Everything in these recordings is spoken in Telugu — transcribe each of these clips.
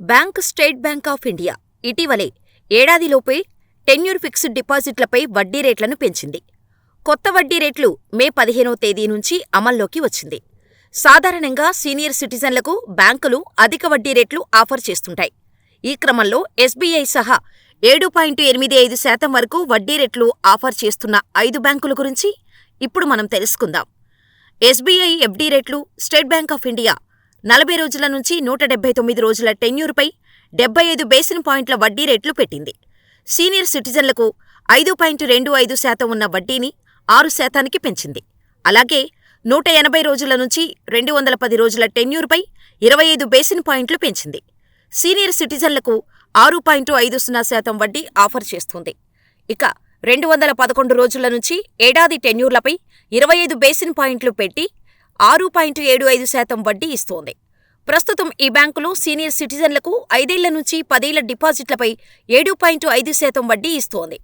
Bank state bank of India ఇటీవలే ఏడాదిలోపే టెన్యూర్ ఫిక్స్డ్ డిపాజిట్లపై వడ్డీ రేట్లను పెంచింది. కొత్త వడ్డీ రేట్లు మే పదిహేనో తేదీ నుంచి అమల్లోకి వచ్చింది. సాధారణంగా సీనియర్ సిటిజన్లకు బ్యాంకులు అధిక వడ్డీ రేట్లు ఆఫర్ చేస్తుంటాయి. ఈ క్రమంలో ఎస్బీఐ సహా ఏడు పాయింట్ ఎనిమిది ఐదు శాతం వరకు వడ్డీ రేట్లు ఆఫర్ చేస్తున్న ఐదు బ్యాంకుల గురించి ఇప్పుడు మనం తెలుసుకుందాం. ఎస్బీఐ ఎఫ్డీ రేట్లు స్టేట్ బ్యాంక్ ఆఫ్ ఇండియా నలభై రోజుల నుంచి నూట డెబ్బై తొమ్మిది రోజుల టెన్యూర్పై డెబ్బై ఐదు బేసిన్ పాయింట్ల వడ్డీ రేట్లు పెట్టింది. సీనియర్ సిటిజన్లకు ఐదు పాయింట్ రెండు ఐదు శాతం ఉన్న వడ్డీని ఆరు శాతానికి పెంచింది. అలాగే నూట ఎనభై రోజుల నుంచి రెండు వందల పది రోజుల టెన్యూర్పై ఇరవై ఐదు బేసిన్ పాయింట్లు పెంచింది. సీనియర్ సిటిజన్లకు ఆరు పాయింట్ ఐదు సున్నా శాతం వడ్డీ ఆఫర్ చేస్తుంది ఇక రెండు వందల పదకొండు రోజుల నుంచి ఏడాది టెన్యూర్లపై ఇరవై ఐదు బేసిన్ పాయింట్లు పెట్టి ఆరు పాయింట్ ఏడు ఐదు శాతం వడ్డీ ఇస్తోంది. ప్రస్తుతం ఈ బ్యాంకులు సీనియర్ సిటిజన్లకు ఐదేళ్ళ నుంచి పదేళ్ళ డిపాజిట్లపై ఏడు పాయింట్ ఐదు శాతం వడ్డీ ఇస్తోంది.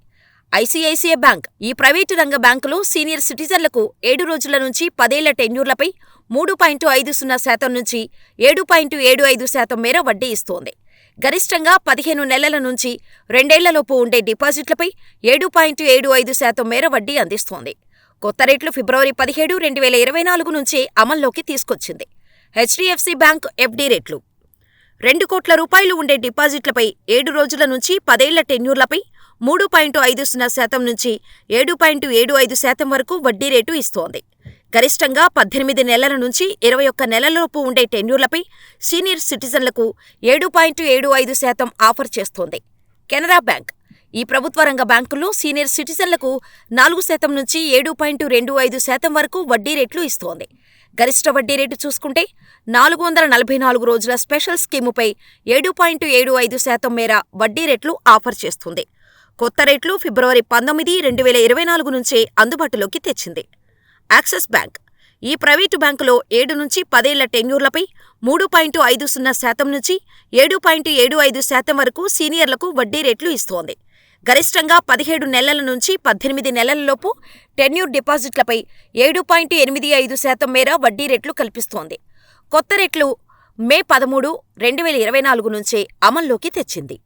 ఐసీఐసీఐ బ్యాంక్ ఈ ప్రైవేటు రంగ బ్యాంకులు సీనియర్ సిటిజన్లకు ఏడు రోజుల నుంచి పదేళ్ళ టెన్యూర్లపై మూడు పాయింట్ ఐదు సున్నా శాతం నుంచి ఏడు పాయింట్ ఏడు ఐదు శాతం మేర వడ్డీ ఇస్తోంది. గరిష్టంగా పదిహేను నెలల నుంచి రెండేళ్ళలోపు ఉండే డిపాజిట్లపై ఏడు పాయింట్ ఏడు ఐదు శాతం మేర వడ్డీ అందిస్తోంది. కొత్త రేట్లు ఫిబ్రవరి పదిహేడు, రెండు వేల ఇరవై నాలుగు నుంచే అమల్లోకి తీసుకొచ్చింది. హెచ్డిఎఫ్సి బ్యాంక్ ఎఫ్డి రేట్లు రెండు కోట్ల రూపాయలు ఉండే డిపాజిట్లపై ఏడు రోజుల నుంచి పదేళ్ళ టెన్యూర్లపై మూడు పాయింట్ ఐదు సున్నా శాతం నుంచి ఏడు పాయింట్ ఏడు ఐదు శాతం వరకు వడ్డీ రేటు ఇస్తోంది. గరిష్టంగా పద్దెనిమిది నెలల నుంచి ఇరవై ఒక్క నెలలలోపు ఉండే టెన్యూర్లపై సీనియర్ సిటిజన్లకు ఏడు పాయింట్ ఏడు ఐదు శాతం ఆఫర్ చేస్తోంది. కెనరా బ్యాంక్ ఈ ప్రభుత్వ రంగ బ్యాంకుల్లో సీనియర్ సిటిజన్లకు నాలుగు శాతం నుంచి ఏడు పాయింట్ రెండు ఐదు శాతం వరకు వడ్డీ రేట్లు ఇస్తోంది. గరిష్ట వడ్డీ రేటు చూసుకుంటే నాలుగు వందల నలభై నాలుగు రోజుల స్పెషల్ స్కీముపై ఏడు పాయింట్ ఏడు ఐదు శాతం మేర వడ్డీ రేట్లు ఆఫర్ చేస్తుంది. కొత్త రేట్లు ఫిబ్రవరి పంతొమ్మిది, రెండు వేల ఇరవై నాలుగు నుంచే అందుబాటులోకి తెచ్చింది. యాక్సిస్ బ్యాంక్ ఈ ప్రైవేటు బ్యాంకులో ఏడు నుంచి పదేళ్ళ టెన్యూర్లపై మూడు పాయింట్ ఐదు సున్నా శాతం నుంచి ఏడు పాయింట్ ఏడు ఐదు శాతం వరకు సీనియర్లకు వడ్డీ రేట్లు ఇస్తోంది. గరిష్టంగా పదిహేడు నెలల నుంచి పద్దెనిమిది నెలలలోపు టెన్యూర్ డిపాజిట్లపై ఏడు పాయింట్ ఎనిమిది ఐదు శాతం మేర వడ్డీ రేట్లు కల్పిస్తోంది. కొత్త రేట్లు మే పదమూడు, రెండు వేల ఇరవై నాలుగు నుంచే అమల్లోకి తెచ్చింది.